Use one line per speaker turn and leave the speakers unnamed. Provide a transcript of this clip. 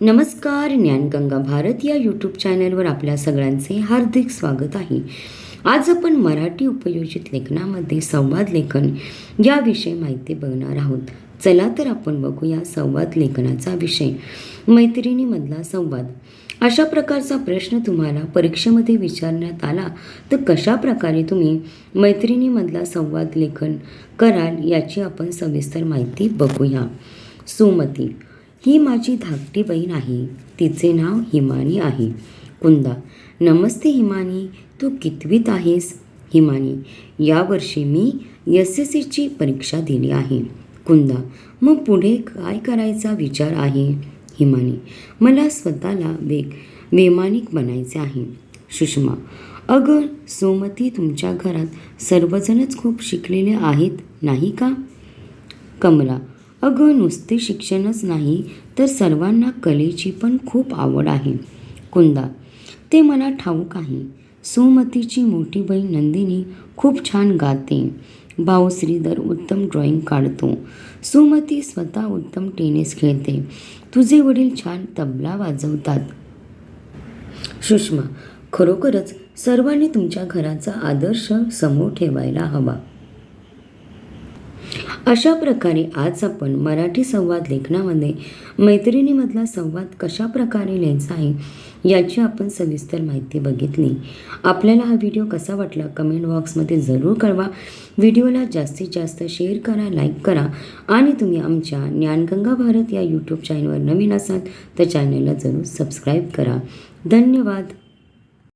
नमस्कार ज्ञानगंगा भारत या यूट्यूब चॅनलवर आपल्या सगळ्यांचे हार्दिक स्वागत आहे. आज आपण मराठी उपयोजित लेखनामध्ये संवाद लेखन याविषयी माहिती बघणार आहोत. चला तर आपण बघूया संवाद लेखनाचा विषय. मैत्रिणीमधला संवाद. अशा प्रकारचा प्रश्न तुम्हाला परीक्षेमध्ये विचारण्यात आला तर कशा प्रकारे तुम्ही मैत्रिणीमधला संवाद लेखन कराल याची आपण सविस्तर माहिती बघूया. सुमती. ही माझी धाकटी बहीण आहे. तिचे नाव हिमानी आहे. कुंदा नमस्ते हिमानी तू कितवीत आहेस? हिमानी यावर्षी मी एस एस सीची परीक्षा दिली आहे. कुंदा मग पुढे काय करायचा विचार आहे? हिमानी मला स्वतःला वेग वैमानिक बनायचे आहे. सुषमा अगं सोमती तुमच्या घरात सर्वजणच खूप शिकलेले आहेत नाही का? कमला अगं नुसते शिक्षणच नाही तर सर्वांना कलेची पण खूप आवड आहे. कुंदा ते मला ठाऊक आहे. सुमतीची मोठी बहीण नंदिनी खूप छान गाते. भाऊ श्रीधर उत्तम ड्रॉइंग काढतो. सुमती स्वतः उत्तम टेनिस खेळते. तुझे वडील छान तबला वाजवतात. सुषमा खरोखरच सर्वांनी तुमच्या घराचा आदर्श समोर ठेवायला हवा. अशा प्रकारे आज आपण मराठी संवाद लेखनामध्ये मैत्रिणीमधला संवाद कशा प्रकारे लिहायचा आहे याची आपण सविस्तर माहिती बघितली. आपल्याला हा व्हिडिओ कसा वाटला कमेंट बॉक्समध्ये जरूर कळवा. व्हिडिओला जास्तीत जास्त शेअर करा लाईक करा आणि तुम्ही आमच्या ज्ञानगंगा भारत या यूट्यूब चॅनलवर नवीन असाल तर चॅनलला जरूर सबस्क्राईब करा. धन्यवाद.